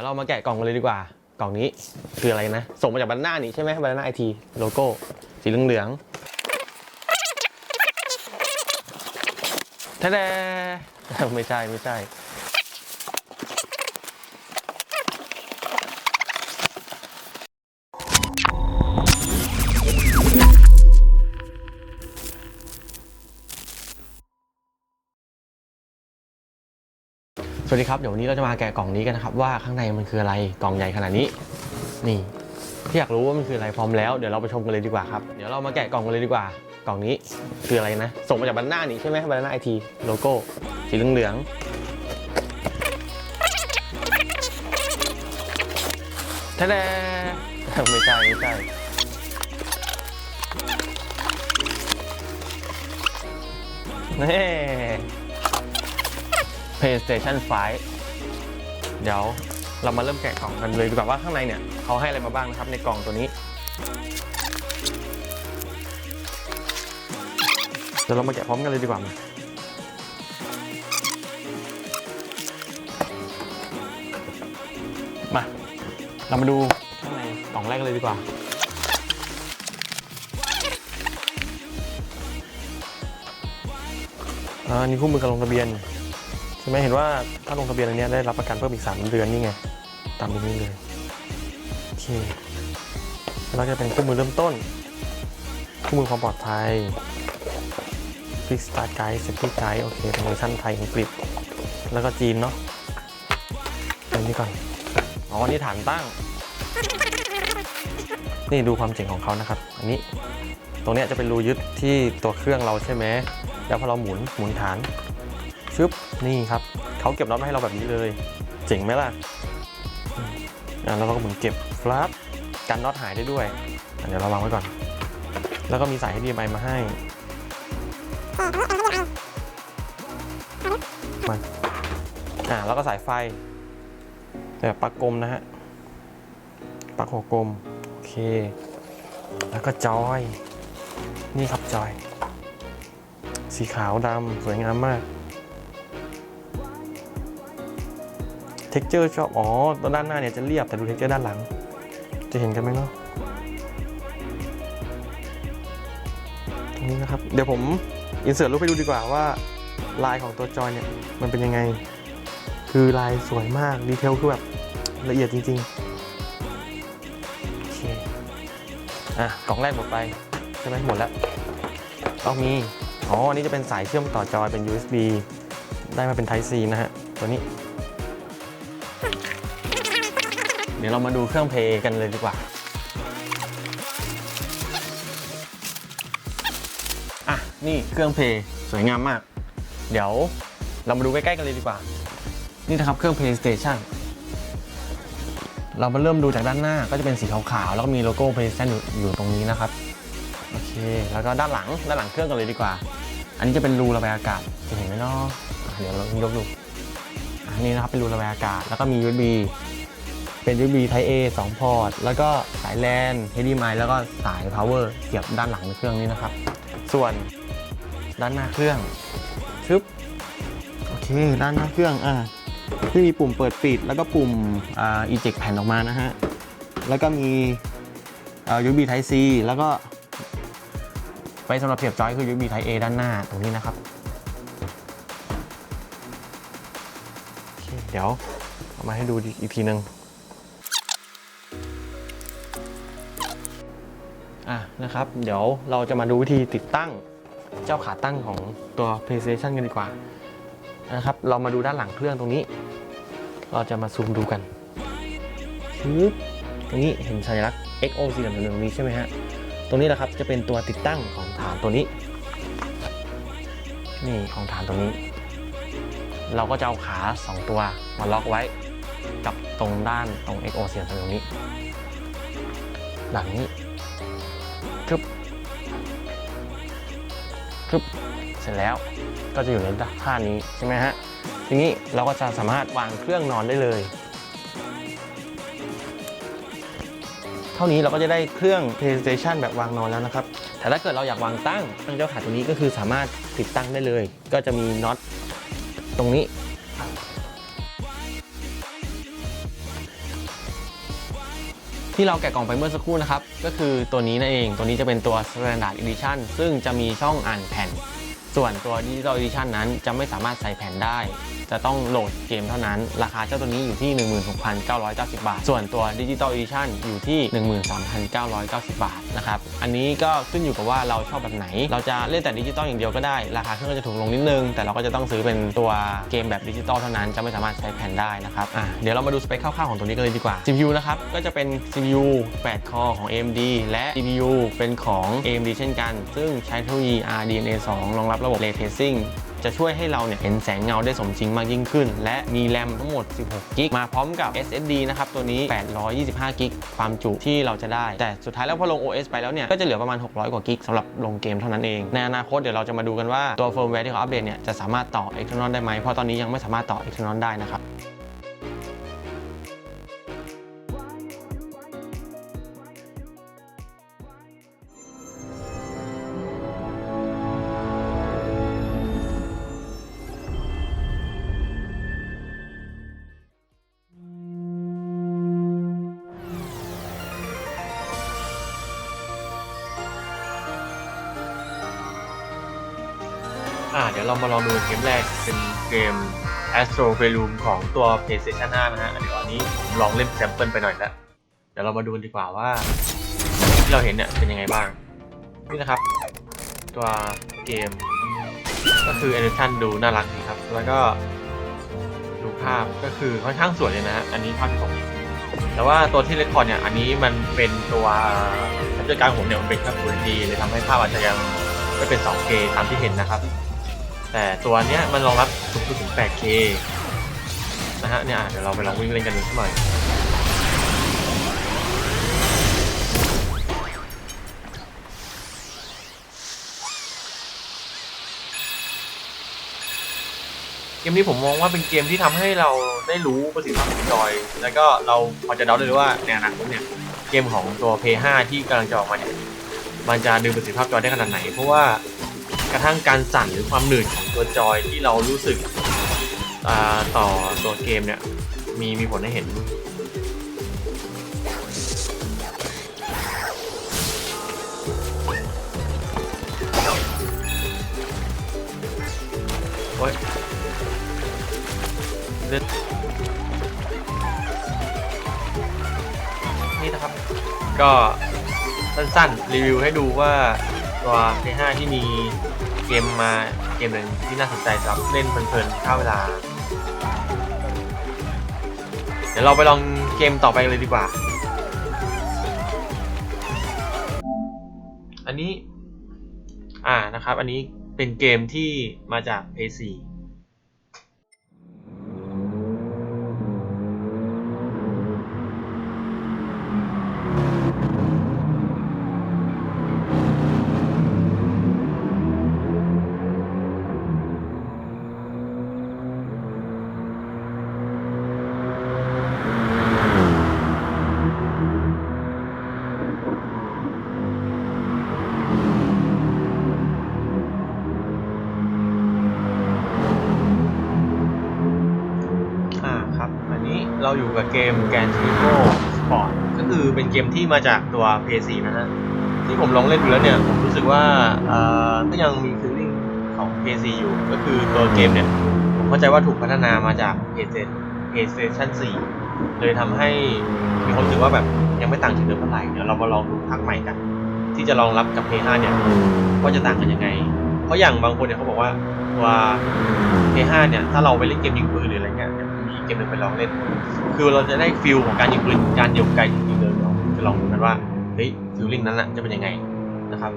ยวเรามาแกะกล่องกันเลยดีกว่า กล่องนี้คืออะไรนะ ส่งมาจากบันหน้านี่ใช่ไหมบันหน้าไอทีโลโก้ สีเหลืองๆแท้ๆไม่ใช่ไม่ใช่ สวัสดีครับ เดี๋ยววันนี้เราจะมาแกะกล่องนี้กันนะครับ ว่าข้างในมันคืออะไรกล่องใหญ่ขนาดนี้ นี่ที่อยากรู้ว่ามันคืออะไรพร้อมแล้วเดี๋ยวเราไปชมกันเลยดีกว่าครับเดี๋ยวเรามาแกะกล่องกันเลยดีกว่ากล่องนี้คืออะไรนะ ส่งมาจากบันหน้านี่ใช่ไหมบันหน้าไอทีโลโก้สีเหลืองๆแท้ๆไม่ใช่ไม่ใช่เน่ PlayStation 5 เดี๋ยวเรามาเริ่มแกะกล่องกันเลยดีกว่าว่าข้างในเนี่ยเขาให้อะไรมาบ้างนะครับในกล่องตัวนี้เดี๋ยวเรามาแกะพร้อมกันเลยดีกว่ามามา เรามาดูข้างในกล่องแรกกันเลยดีกว่า อ่า นี่คู่มือการลงทะเบียน ใช่ไหมเห็นว่าถ้าลงทะเบียนอันนี้ได้รับประกันเพิ่มอีก 3 เดือนนี่ไง ตามนี้เลยโอเคแล้วจะเป็นคู่มือเริ่มต้น คู่มือความปลอดภัย Quick Start Guide Safety Guide โอเคเป็นเวอร์ชันไทยอังกฤษ แล้วก็จีนเนาะอันนี้ก่อน อ๋อ นี่ฐานตั้ง นี่ดูความเจ๋งของเขานะครับ อันนี้ ตรงเนี้ยจะเป็นรูยึดที่ตัวเครื่องเราใช่ไหม แล้วพอเราหมุนหมุนฐาน บนี่ครับเขาเก็บน็อตมาให้เราแบบนี้เลย เจ๋งไหมล่ะอืมอะแล้วเราก็หมุนเก็บฟลับกันน็อตหายได้ด้วยเดี๋ยวเราวางไว้ก่อน แล้วก็มีสาย HDMI มาให้มาอ่าแล้วก็สายไฟแบบปักกลมนะฮะปักหัวกลมโอเค แล้วก็จอย นี่ครับจอย สีขาวดำสวยงามมาก เท็กเจอร์ชอบ อ๋อตัวด้านหน้าเนี่ยจะเรียบแต่ดูเท็กเจอร์ด้านหลัง จะเห็นกันไหมเนาะตรงนี้นะครับ เดี๋ยวผมอินเสิร์ตรูปให้ดูดีกว่าว่าลายของตัวจอยเนี่ยมันเป็นยังไง คือลายสวยมาก ดีเทลคือแบบละเอียดจริงๆโอเคอะกล่องแรกหมดไป ใช่ไหมหมดแล้วต้องมี อ๋อ อันนี้จะเป็นสายเชื่อมต่อจอยเป็น USB ได้มาเป็น Type C นะฮะ ตัวนี้ เดี๋ยวเรามาดูเครื่องเพลย์กันเลยดีกว่าอะนี่เครื่องเพลย์สวยงามมาก เดี๋ยวเรามาดูใกล้ๆกันเลยดีกว่า นี่นะครับเครื่อง PlayStation เรามาเริ่มดูจากด้านหน้าก็จะเป็นสีขาวๆแล้วก็มีโลโก้ PlayStation อยู่อยู่ตรงนี้นะครับโอเค แล้วก็ด้านหลังด้านหลังเครื่องกันเลยดีกว่า อันนี้จะเป็นรูระบายอากาศจะเห็นไหมเนาะอะเดี๋ยวเรายกดูอันนี้นะครับเป็นรูระบายอากาศแล้วก็มี USB เป็น USB Type A 2 พอร์ต แล้วก็สาย LAN HDMI แล้วก็สาย power เสียบด้านหลังในเครื่องนี้นะครับ ส่วนด้านหน้าเครื่องชึบโอเค ด้านหน้าเครื่องอะที่มีปุ่มเปิดปิด แล้วก็ปุ่มอ่า eject แผ่นออกมานะฮะ แล้วก็มีอ่า USB Type C แล้วก็ไปสำหรับเสียบจอยคือ USB Type A ด้านหน้าตรงนี้นะครับ เดี๋ยวเอามาให้ดูอีกทีหนึ่ง อะนะครับ เดี๋ยวเราจะมาดูวิธีติดตั้งเจ้าขาตั้งของตัว PlayStation กันดีกว่านะครับ เรามาดูด้านหลังเครื่องตรงนี้ เราจะมาซูมดูกันชึบตรงนี้เห็นสัญลักษณ์ XO สีเหลืองๆนี้ใช่ไหมฮะ ตรงนี้แหละครับจะเป็นตัวติดตั้งของฐานตัวนี้ นี่ของฐานตัวนี้ เราก็จะเอาขา 2 ตัวมาล็อกไว้กับตรงด้านตรง XO เสียงตรงนี้ หลังนี้ คึบคึบเสร็จแล้วก็จะอยู่ในท่านี้ใช่ไหมฮะทีนี้เราก็จะสามารถวางเครื่องนอนได้เลย เท่านี้เราก็จะได้เครื่อง PlayStation แบบวางนอนแล้วนะครับ แต่ถ้าเกิดเราอยากวางตั้งตั้งเจ้าขาตัวนี้ก็คือสามารถติดตั้งได้เลย ก็จะมีน็อตตรงนี้ ที่เราแกะกล่องไปเมื่อสักครู่นะครับ ก็คือตัวนี้นั่นเอง ตัวนี้จะเป็นตัว Standard Edition ซึ่งจะมีช่องอ่านแผ่น ส่วนตัว Digital Edition นั้นจะไม่สามารถใส่แผ่นได้ จะต้องโหลดเกมเท่านั้น ราคาเจ้าตัวนี้อยู่ที่ 16,990 บาท ส่วนตัว Digital Edition อยู่ที่ 13,990 บาทนะครับ อันนี้ก็ขึ้นอยู่กับว่าเราชอบแบบไหน เราจะเล่นแต่ดิจิตอลอย่างเดียวก็ได้ ราคาเครื่องก็จะถูกลงนิดนึง แต่เราก็จะต้องซื้อเป็นตัวเกมแบบดิจิตอลเท่านั้น จะไม่สามารถใช้แผ่นได้นะครับอะเดี๋ยวเรามาดูสเปคคร่าวๆของตัวนี้กันเลยดีกว่า CPU นะครับ ก็จะเป็น CPU 8 คอของ AMD และ CPU เป็นของ AMD เช่นกัน ซึ่งใช้เทคโนโลยี RDNA 2 รองรับระบบ Ray Tracing จะช่วยให้เราเนี่ยเห็นแสงเงาได้สมจริงมากยิ่งขึ้น และมีแรมทั้งหมด 16 กิก มาพร้อมกับ SSD นะครับ ตัวนี้ 825 กิก ความจุที่เราจะได้ แต่สุดท้ายแล้วพอลง OS ไปแล้วเนี่ย ก็จะเหลือประมาณ 600 กว่ากิกสำหรับลงเกมเท่านั้นเอง ในอนาคตเดี๋ยวเราจะมาดูกันว่าตัวเฟิร์มแวร์ที่เขาอัปเดตเนี่ยจะสามารถต่อ external ได้ไหมเพราะตอนนี้ยังไม่สามารถต่อ external ได้นะครับ ดี๋ยวเรามาลองดูเกมแรกเป็นเกม Astro p l a y r o o m ของตัว PlayStation 5 นะฮะเดี๋ยวอันนี้ผมลองเล่นแซมเปิลไปหน่อยแล้วเดี๋ยวเรามาดูกันดีกว่าว่าที่เราเห็นเนี่ยเป็นยังไงบ้าง นี่นะครับ ตัวเกมก็คือแอนิเมชันดูน่ารักดีครับ แล้วก็ดูภาพก็คือค่อนข้างสวยเลยนะฮะอันนี้ภาพที่ผมเห็นแต่ว่าตัวที่เรคคอร์ดเนี่ย อันนี้มันเป็นตัวแคปเจอร์การผมเนี่ยมันเป็นแค่ Full HD เลยทำให้ภาพอาจจะยังไม่เป็น 2K ตามที่เห็นนะครับ แต่ตัวเนี้ยมันรองรับสูงสุดถึง 8K นะฮะเนี่ยเดี๋ยวเราไปลองวิ่งเล่นกันดูสักหน่อยเกมนี้ผมมองว่าเป็นเกมที่ทำให้เราได้รู้ประสิทธิภาพของจอย แล้วก็เราพอจะเดาได้เลยว่าในอนาคตเนี่ยเกมของตัว P5 ที่กำลังจะออกมาเนี่ยมันจะดึงประสิทธิภาพจอยได้ขนาดไหน เพราะว่า กระทั่งการสั่นหรือความหนืดของตัวจอยที่เรารู้สึกต่อตัวเกมเนี่ยมีมีผลให้เห็นโอ๊ยเลือดนี่นะครับ ก็สั้นๆ รีวิวให้ดูว่าตัว P5 ที่มี เกมมาเกมหนึ่งที่น่าสนใจสำหรับเล่นเพลินๆข้าเวลา เดี๋ยวเราไปลองเกมต่อไปเลยดีกว่า อันนี้ อ่านะครับ อันนี้เป็นเกมที่มาจาก PS4 อยู่กับเกม Gran Turismo Sport ก็คือเป็นเกมที่มาจากตัว PS4 นะฮะที่ผมลองเล่นดูแล้วเนี่ย ผมรู้สึกว่าอ่าก็ยังมีฟีลลิ่งของ PS4 อยู่ ก็คือตัวเกมเนี่ย ผมเข้าใจว่าถูกพัฒนามาจาก PlayStation PlayStation 4 เลยทำให้มีความรู้สึกว่าแบบยังไม่ต่างจากเดิมเท่าไหร่เดี๋ยวเรามาลองดูภาคใหม่กัน ที่จะรองรับกับ PS5 เนี่ยว่าจะต่างกันยังไง เพราะอย่างบางคนเนี่ยเขาบอกว่าตัว P5 เนี่ย ถ้าเราไปเล่นเกมยิงปืนหรืออะไรเงี้ย กมหนึ่งไปลองเล่น คือเราจะได้ฟิลของการยิงปืนการเดียวไกลจริงๆเลยเราจะลองดูกันว่าเฮ้ยฟิลลิ่งนั้นน่ะจะเป็นยังไงนะครับ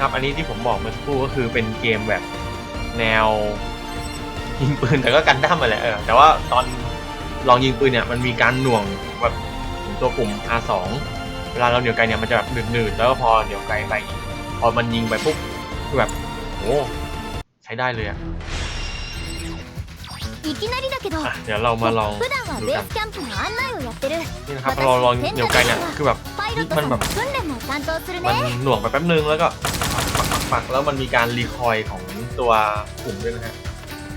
ครับ อันนี้ที่ผมบอกเมื่อสักครู่ก็คือเป็นเกมแบบแนวยิงปืนแต่ก็กันด้มมาแหละเออแต่ว่าตอนลองยิงปืนเนี่ยมันมีการหน่วงแบบตัวปุ่ม R2 เวลาเราเหนียวไกลเนี่ยมันจะแบบหนืดๆแล้วพอเหนียวไกลไปพอมันยิงไปปุ๊บคือแบบโอ้ใช้ได้เลยอะเดี๋ยวเรามาลองดูกันนี่นะครับเราลองเหนียวไกลเนี่ยคือแบบ มันแบบมันหน่วงไปแป๊บนึงแล้วก็ปักปักแล้วมันมีการรีคอยของตัวกลุ่มด้วยนะฮะ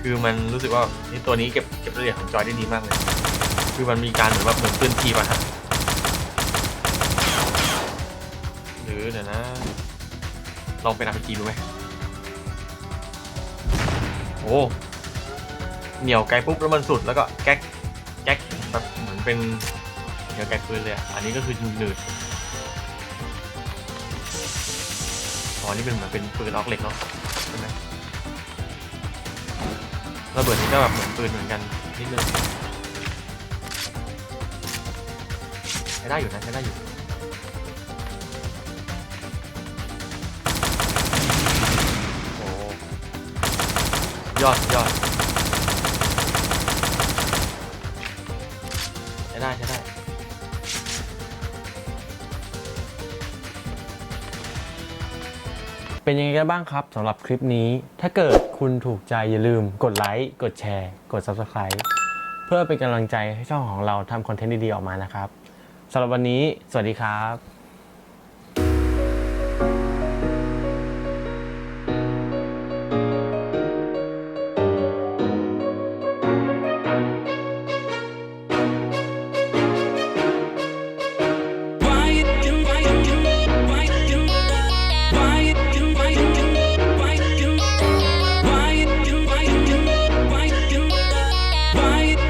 คือมันรู้สึกว่านี่ตัวนี้เก็บเก็บรละเอียดของจอยได้ดีมากเลย คือมันมีการเหมือนแบบเหมือนเคลื่นที่ป่ะฮะหรือเดี๋ยวนะลองเป็นอาร์พีจีดูไหมโอ้เหนียวไกลปุ๊บแล้วมันสุดแล้วก็แก๊กแก๊กแบบเหมือนเป็นเหนียวไกลปืนเลยอันนี้ก็คือหนืด อนี่เป็นเหมือนเป็นปืนออกเหล็กเนาะใช่ไหมระเบิดนี่ก็แบบเหมือนปืนเหมือนกันนิดนึงใช้ได้อยู่นะใช้ได้อยู่โอ้ยอดยอดใช้ได้ใช้ได้ เป็นยังไงกันบ้างครับสำหรับคลิปนี้ ถ้าเกิดคุณถูกใจอย่าลืมกดไลค์กดแชร์ กด Subscribe เพื่อเป็นกำลังใจให้ช่องของเราทำคอนเทนต์ดีๆออกมานะครับสำหรับวันนี้ สวัสดีครับ